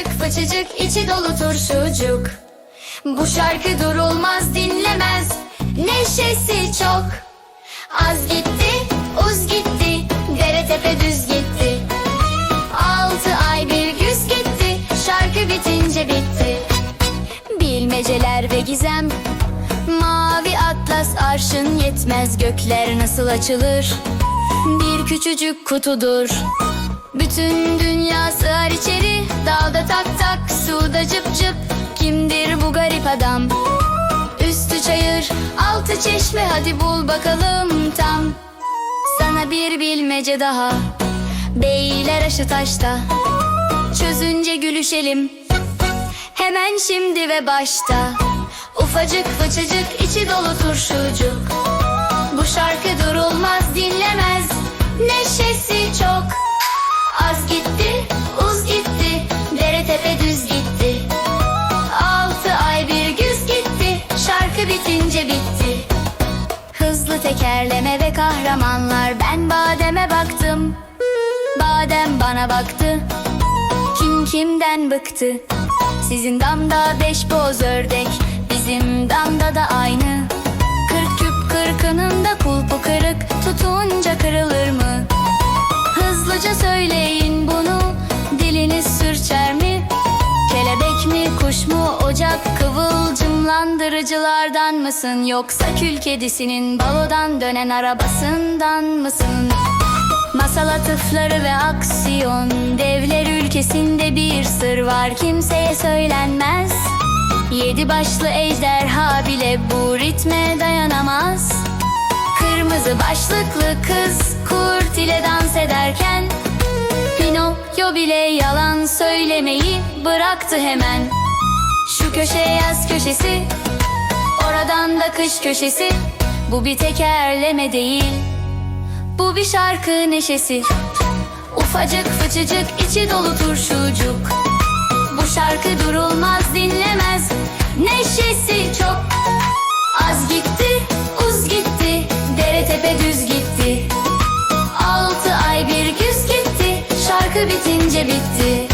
Saçıcık fıçıcık içi dolu turşucuk. Bu şarkı durulmaz dinlemez Neşesi çok. Az gitti uz gitti Dere tepe düz gitti. Altı ay bir güz gitti Şarkı bitince bitti. Bilmeceler ve gizem Mavi atlas arşın yetmez. Gökler nasıl açılır? Bir küçücük kutudur. Bütün dünya sığar içeri Dağda tak tak suda cıp cıp. Kimdir bu garip adam? Üstü çayır altı çeşme Hadi bul bakalım tam. Sana bir bilmece daha Beyler aşı taşta. Çözünce gülüşelim Hemen şimdi ve başta. Ufacık fıçıcık içi dolu Hızlı tekerleme ve kahramanlar. Ben bademe baktım. Badem bana baktı. Kim kimden bıktı? Sizin damda beş boz ördek. Bizim damda da aynı. Kırk küp kırkının da kulpu kırık. Tutunca kırılır mı? Hızlıca söyleyin bunu. Diliniz sürçer mi? Kelebek mi kuş mu ocak kıvılcımlandırıcılardan mısın Yoksa kül kedisinin balodan dönen arabasından mısın? Masal atıfları ve aksiyon Devler ülkesinde bir sır var kimseye söylenmez. Yedi başlı ejderha bile bu ritme dayanamaz. Kırmızı başlıklı kız kurt ile dans ederken Pinokyo bile yalan söylemeyi bıraktı hemen Şu köşeye yaz köşesi Oradan da kış köşesi. Bu bir tekerleme değil bu bir şarkı neşesi. Ufacık fıçıcık içi dolu turşucuk. Bu şarkı durulmaz dinlemez Neşesi çok. Az gitti uz gitti Dere tepe düz gitti. Altı ay bir güz gitti Şarkı bitince bitti